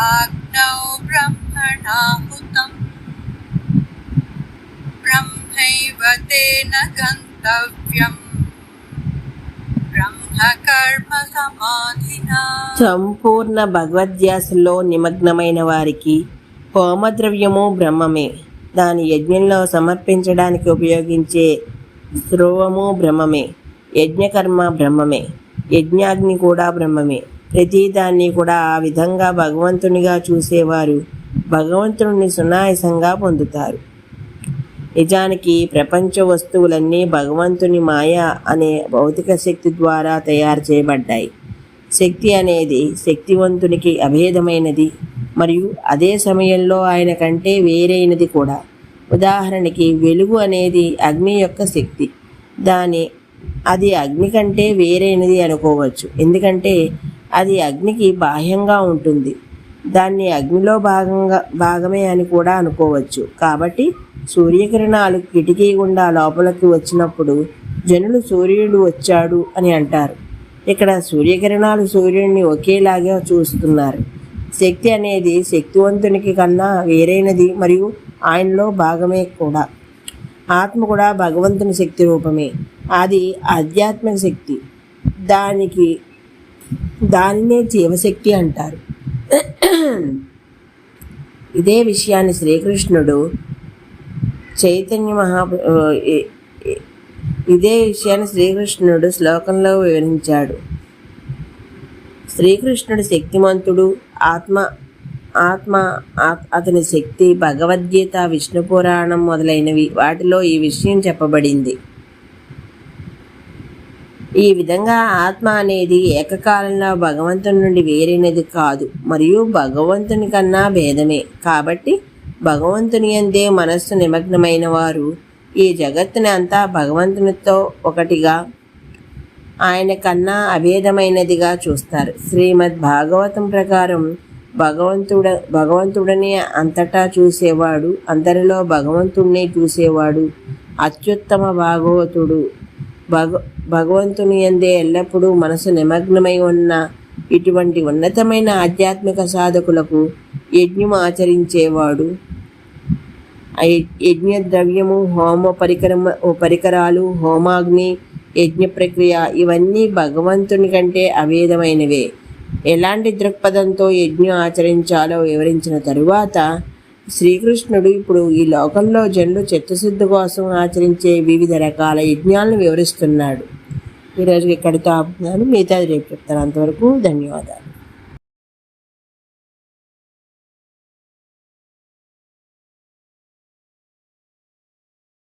आग्नौ ब्रह्मणाहुतम् ब्रह्मैव तेन गन्तव्यम् ब्रह्मकर्मसमाधिना సంపూర్ణ భగవద్ధ్యాసలో నిమగ్నమైన వారికి హోమద్రవ్యము బ్రహ్మమే దాని యజ్ఞంలో సమర్పించడానికి ఉపయోగించే స్రోవము బ్రహ్మమే యజ్ఞకర్మ బ్రహ్మమే యజ్ఞాగ్ని కూడా బ్రహ్మమే ప్రతిదాన్ని కూడా ఆ విధంగా భగవంతునిగా చూసేవారు. భగవంతుడిని సునాయసంగా పొందుతారు. నిజానికి ప్రపంచ వస్తువులన్నీ భగవంతుని మాయ అనే భౌతిక శక్తి ద్వారా తయారు చేయబడ్డాయి. శక్తి అనేది శక్తివంతునికి అభేదమైనది మరియు అదే సమయంలో ఆయన కంటే వేరైనది కూడా. ఉదాహరణకి వెలుగు అనేది అగ్ని యొక్క శక్తి. దాని అది అగ్ని కంటే వేరైనది అనుకోవచ్చు. ఎందుకంటే అది అగ్నికి బాహ్యంగా ఉంటుంది. దాన్ని అగ్నిలో భాగంగా భాగమే అని కూడా అనుకోవచ్చు. కాబట్టి సూర్యకిరణాలు కిటికీ గుండా లోపలికి వచ్చినప్పుడు జనులు సూర్యుడు వచ్చాడు అని అంటారు. ఇక్కడ సూర్యకిరణాలు సూర్యుడిని ఒకేలాగా చూస్తున్నారు. శక్తి అనేది శక్తివంతునికి కన్నా వేరైనది మరియు ఆయనలో భాగమే కూడా. ఆత్మ కూడా భగవంతుని శక్తి రూపమే. అది ఆధ్యాత్మిక శక్తి. దానికి దానినే జీవశక్తి అంటారు. ఇదే విషయాన్ని శ్రీకృష్ణుడు చైతన్య మహా ఇదే విషయాన్ని శ్రీకృష్ణుడు శ్లోకంలో వివరించాడు. శ్రీకృష్ణుడు శక్తిమంతుడు ఆత్మ ఆత్మ అతని శక్తి భగవద్గీత విష్ణు పురాణం మొదలైనవి. వాటిలో ఈ విషయం చెప్పబడింది. ఈ విధంగా ఆత్మ అనేది ఏకకాలంలో భగవంతుని నుండి వేరైనది కాదు మరియు భగవంతుని కన్నా భేదమే. కాబట్టి భగవంతుని అందే మనస్సు నిమగ్నమైన వారు ఈ జగత్తుని అంతా భగవంతునితో ఒకటిగా ఆయన కన్నా అభేదమైనదిగా చూస్తారు. శ్రీమద్ భాగవతం ప్రకారం భగవంతుడ భగవంతుడిని అంతటా చూసేవాడు అందరిలో భగవంతుడినే చూసేవాడు అత్యుత్తమ భాగవతుడు. భగ భగవంతుని అందే ఎల్లప్పుడూ మనసు నిమగ్నమై ఉన్న ఇటువంటి ఉన్నతమైన ఆధ్యాత్మిక సాధకులకు యజ్ఞం ఆచరించేవాడు. యజ్ఞ ద్రవ్యము హోమ పరికరమ పరికరాలు హోమాగ్ని యజ్ఞ ప్రక్రియ ఇవన్నీ భగవంతుని కంటే అభేదమైనవే ఎలాంటి దృక్పథంతో యజ్ఞం ఆచరించాలో వివరించిన తరువాత శ్రీకృష్ణుడు ఇప్పుడు ఈ లోకంలో జనులు చిత్తశుద్ధి కోసం ఆచరించే వివిధ రకాల యజ్ఞాలను వివరిస్తున్నాడు. ఈరోజు ఇక్కడితో ఆపుతున్నాను. మిగతాది రేపు చెప్తాను. అంతవరకు ధన్యవాదాలు.